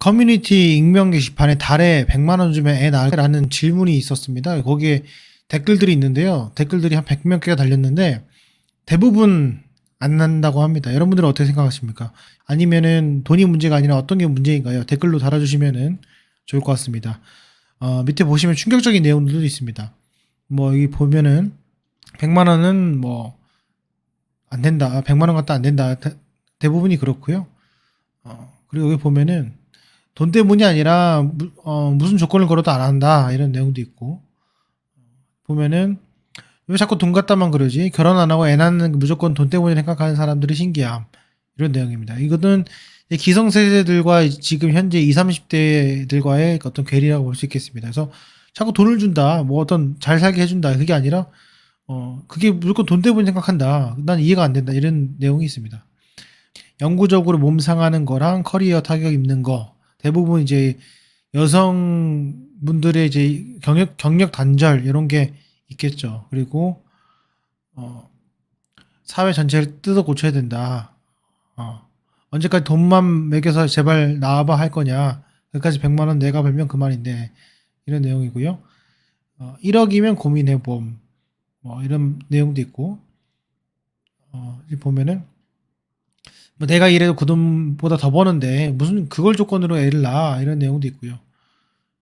커뮤니티 익명 게시판에 달에 100만 원 주면 애 낳으라는 질문이 있었습니다. 거기에 댓글들이 있는데요. 댓글들이 한 100몇 개가 달렸는데 대부분 안 난다고 합니다. 여러분들은 어떻게 생각하십니까? 아니면은 돈이 문제가 아니라 어떤 게 문제인가요? 댓글로 달아주시면은 좋을 것 같습니다. 어, 밑에 보시면 충격적인 내용들도 있습니다. 뭐 여기 보면은 100만 원은 뭐 안 된다. 100만 원 갖다 안 된다. 대, 대부분이 그렇고요. 어, 그리고 여기 보면은 돈 때문이 아니라 무, 어, 무슨 조건을 걸어도 안 한다 이런 내용도 있고 보면은 왜 자꾸 돈 갖다만 그러지 결혼 안 하고 애 낳는 게 무조건 돈 때문에 생각하는 사람들이 신기함 이런 내용입니다. 이거는 이 기성세대들과 지금 현재 20, 30대들과의 어떤 괴리라고 볼 수 있겠습니다. 그래서 자꾸 돈을 준다, 뭐 어떤 잘 살게 해준다, 그게 아니라 어 그게 무조건 돈 때문에 생각한다. 난 이해가 안 된다 이런 내용이 있습니다. 영구적으로 몸 상하는 거랑 커리어 타격 입는 거 대부분 이제 여성분들의 이제 경력 경력 단절 이런 게 있겠죠. 그리고 어 사회 전체를 뜯어 고쳐야 된다. 어 언제까지 돈만 매겨서 제발 나와봐 할 거냐. 그까지 100만 원 내가 벌면 그만인데 이런 내용이고요. 어 1억이면 고민해 봄. 뭐 이런 내용도 있고 어 보면은 뭐 내가 이래도 그 돈보다 더 버는데 무슨 그걸 조건으로 애를 낳아 이런 내용도 있고요.